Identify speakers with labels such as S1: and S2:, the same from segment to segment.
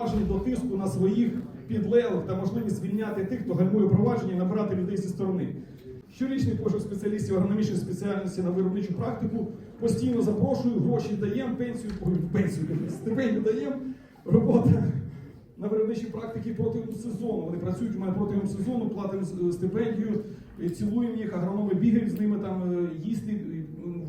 S1: Бажано до тиску на своїх підлеглих та можливість звільняти тих, хто гальмує провадження і набирати людей зі сторони. Щорічний пошук спеціалістів агрономічної спеціальності на виробничу практику. Постійно запрошую, гроші даємо, пенсію, пенсію, стипендію даємо. Робота на виробничій практиці протягом сезону. Вони працюють у мене протягом сезону, платимо е, стипендію, е, цілуємо їх, агрономи бігають з ними там е, їсти,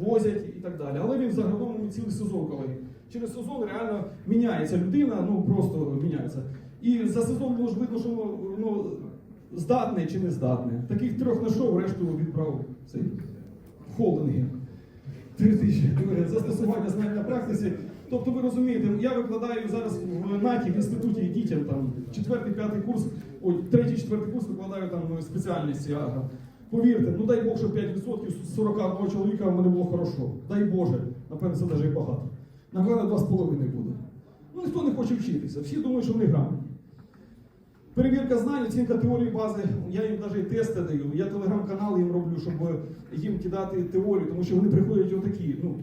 S1: возять і так далі. Але він з агрономами цілий сезон, колеги. Через сезон реально міняється людина, ну просто міняється. І за сезон було ж видно, що ну, ну, здатний чи не здатний. Таких трьох знайшов, решту відправив цей холдинги. Три тисячі застосування знань на практиці. Тобто ви розумієте, я викладаю зараз в НАКі в інституті дітям там четвертий, п'ятий курс, ой, третій, четвертий курс викладаю там спеціальності агро. Повірте, ну дай Бог, що 5% з 41 чоловіка в мене було хорошо. Дай Боже, напевно, це навіть багато. Напевно, 2,5 буде. Ну ніхто не хоче вчитися, всі думають, що вони грамотні. Перевірка знань, оцінка теорії бази, я їм навіть тести даю. Я телеграм-канал їм роблю, щоб їм кидати теорію, тому що вони приходять отакі, ну,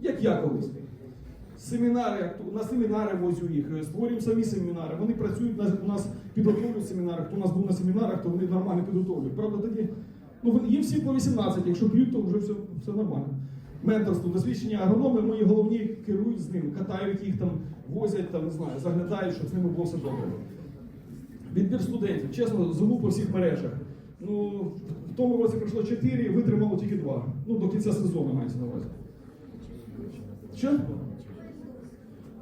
S1: як я колись. Семінари, на семінари возю їх, створюємо самі семінари. Вони працюють у нас підготовлюють семінари. Хто у нас був на семінарах, то вони нормально підготовлюють. Правда, тоді ну, їм всі по 18, якщо п'ють, то вже все, все нормально. Менторство, досвідчені агрономи, мої головні керують з ними, катають їх там, возять там, не знаю, заглядають, щоб з ними було все добре. Відбір студентів, чесно, живу по всіх мережах. Ну, в тому році пройшло 4, витримало тільки 2. Ну, до кінця сезону мається на увазі. Що?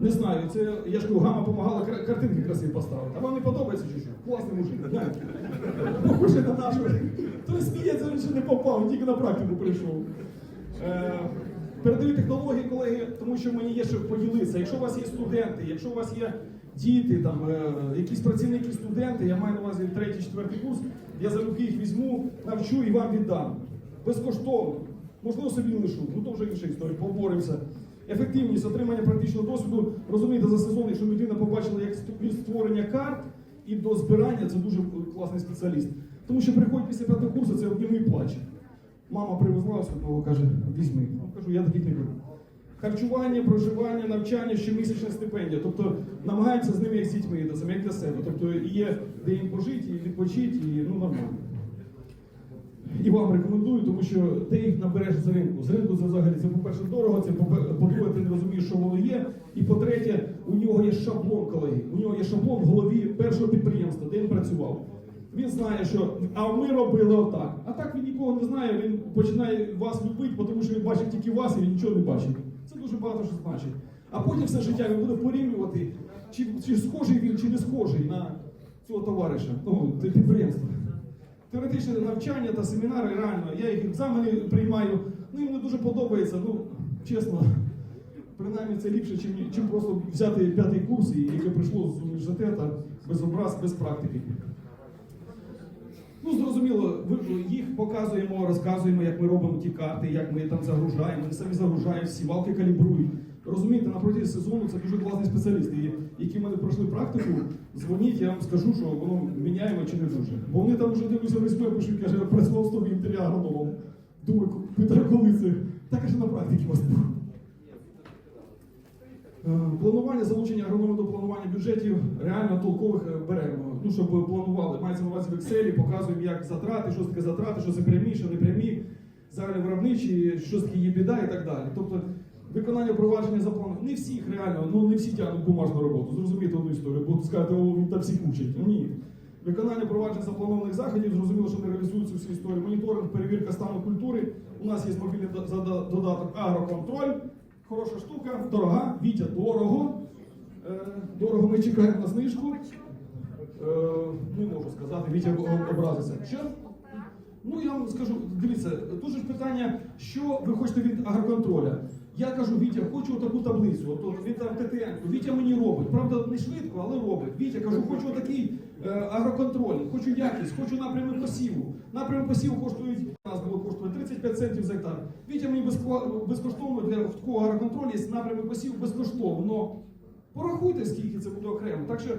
S1: Не знаю, це я ж кажу, гама допомагала картинки красиві поставити. А вам не подобається чи що? Класний мужик. Похожий на нашого. Той сміється, він ще не попав, тільки на практику прийшов. Е, Передаю технології, колеги, тому що мені є що поділитися. Якщо у вас є студенти, якщо у вас є діти, там, е, якісь працівники, студенти, я маю на увазі третій, четвертий курс, я залюбки їх візьму, навчу і вам віддам. Безкоштовно. Можливо, собі лишу, ну то вже інша історія, поборемося. Ефективність отримання практичного досвіду, розумієте, за сезон, якщо людина побачила, як від створення карт і до збирання, це дуже класний спеціаліст. Тому що приходить після п'ятого курсу, це обніми і плаче. Мама привезла ось одного, каже, візьми. Ну, кажу, я таких не беру. Харчування, проживання, навчання, щомісячна стипендія. Тобто намагаються з ними як з дітьми, як для себе. Тобто є де їм пожити, і відпочити, і ну нормально. І вам рекомендую, тому що ти їх набереш з ринку. З ринку це взагалі це, по-перше, дорого, це по-друге, ти не розумієш, що воно є. І по-третє, у нього є шаблон, колеги. У нього є шаблон в голові першого підприємства, де він працював. Він знає, що а ми робили отак. А так він нікого не знає, він починає вас любити, тому що він бачить тільки вас і він нічого не бачить. Це дуже багато що значить. А потім все життя він буде порівнювати, чи, чи схожий він, чи не схожий на цього товариша, ну, це підприємство. Теоретичне навчання та семінари реально, я їх екзамени приймаю, ну і мені дуже подобається, ну, чесно, принаймні це ліпше, чим, чим просто взяти п'ятий курс, і яке прийшло з університету без образ, без практики. Ну, зрозуміло, їх показуємо, розказуємо, як ми робимо ті карти, як ми там загружаємо, вони самі загружають, сівалки калібрують. Розумієте, на протязі сезону це дуже класні спеціалісти, які в мене пройшли практику. Дзвоніть, я вам скажу, що воно міняємо чи не дуже. Бо вони там вже дивлюся резюме, пишуть, каже, працював з тобі інтер'єр агрономом. Думаю, питаю, коли це? Так каже, на практиці вас. Е, Планування залучення агрономів до планування бюджетів реально толкових е, беремо. Ну, щоб планували. Мається на увазі в Excel, показуємо, як затрати, що таке затрати, що це прямі, що не прямі, загальні виробничі, що таке є біда і так далі. Тобто виконання провадження за планом. Не всіх реально, ну не всі тягнуть бумажну роботу. Зрозумієте одну історію, бо скажете, о, він там всі кучить. Ну, Ні. Виконання проваджень запланованих заходів, зрозуміло, що не реалізуються всі історії. Моніторинг, перевірка стану культури. У нас є мобільний додаток агроконтроль. Хороша штука, дорога, Вітя, дорого. Е, Дорого ми чекаємо на знижку. Е, Не можу сказати, Вітя об- образиться. Що? Ну я вам скажу, дивіться, дуже ж питання, що ви хочете від агроконтроля. Я кажу, Вітя, хочу таку таблицю. От, він ТТН. Вітя мені робить. Правда, не швидко, але робить. Вітя, кажу, хочу отакий е, агроконтроль, хочу якість, хочу напрями посіву. Напрями посіву коштують, у нас було коштує 35 центів за гектар. Вітя мені безкоштовно для такого агроконтролю є напрями посіву безкоштовно. Порахуйте, скільки це буде окремо. Так що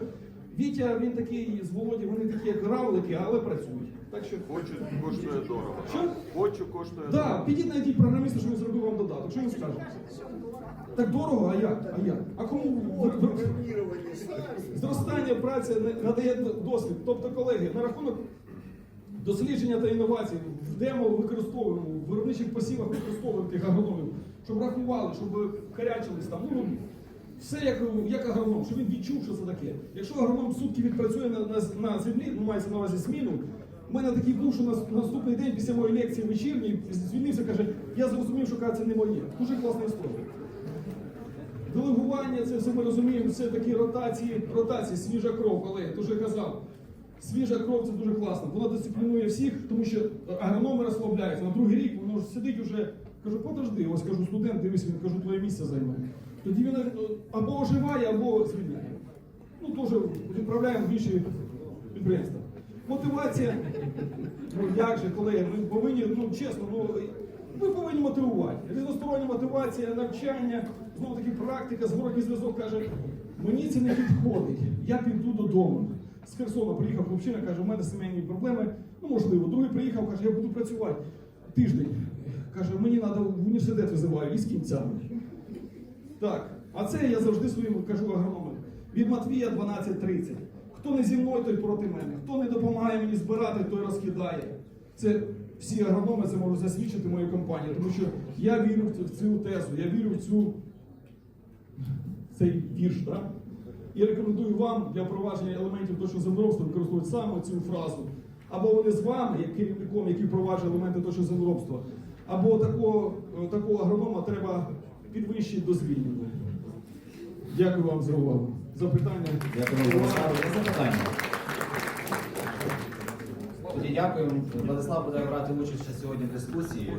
S1: Вітя, він такий з Володі, вони такі як равлики, але працюють. Так що
S2: Хочу коштує дорого.
S1: Що?
S2: Хочу коштує
S1: Да,
S2: дорого.
S1: підіть знайдіть програміста, що він зробив вам додаток. Що він скаже? Так дорого, а як? А як? А кому. Зростання праці не- надає досвід. Тобто, колеги, на рахунок дослідження та інновацій в демо використовуємо, в виробничих посівах використовуємо тих агрономів, щоб рахували, щоб харячились там. Ну, все як, як агроном, щоб він відчув, що це таке. Якщо агроном сутки відпрацює на, на, на землі, ну мається на увазі зміну. У мене такий був, що на, на наступний день після моєї лекції вечірньої звільнився, каже, я зрозумів, що каже, це не моє. Дуже класна історія. Делегування, це все ми розуміємо, все такі ротації, ротації, свіжа кров, колеги, то що я казав. Свіжа кров це дуже класно. Вона дисциплінує всіх, тому що агрономи розслабляються. На другий рік воно ж сидить уже. Кажу, подожди, ось кажу, студент, дивись, він кажу, твоє місце займе. Тоді він е, або оживає, або звільняє. Ну, теж відправляємо в інші підприємства. Мотивація. Ну як же, колеги, ми повинні, ну чесно, ну ми повинні мотивувати. Різностороння мотивація, навчання, знову таки практика, зворотній зв'язок каже, мені це не підходить, я піду додому. З Херсона приїхав хлопчина, каже, у мене сімейні проблеми, ну можливо. Другий приїхав, каже, я буду працювати тиждень. Каже, мені треба в університет визиваю і з кінцями. Так, а це я завжди своїм кажу агрономам. Від Матвія 12.30. Хто не зі мною, той проти мене. Хто не допомагає мені збирати, той розкидає. Це всі агрономи це можуть засвідчити мою компанію, тому що я вірю в цю- в цю тезу, я вірю в цю цей вірш. Так? І рекомендую вам для впровадження елементів точного землеробства використовувати саме цю фразу. Або вони з вами, як керівником, який впроваджує елементи точного землеробства, або такого, такого агронома треба підвищити до звільнення. Дякую вам за увагу. Запитання.
S3: Дякую, вам за запитання. Тоді дякую. Владислав буде брати участь сьогодні в дискусії.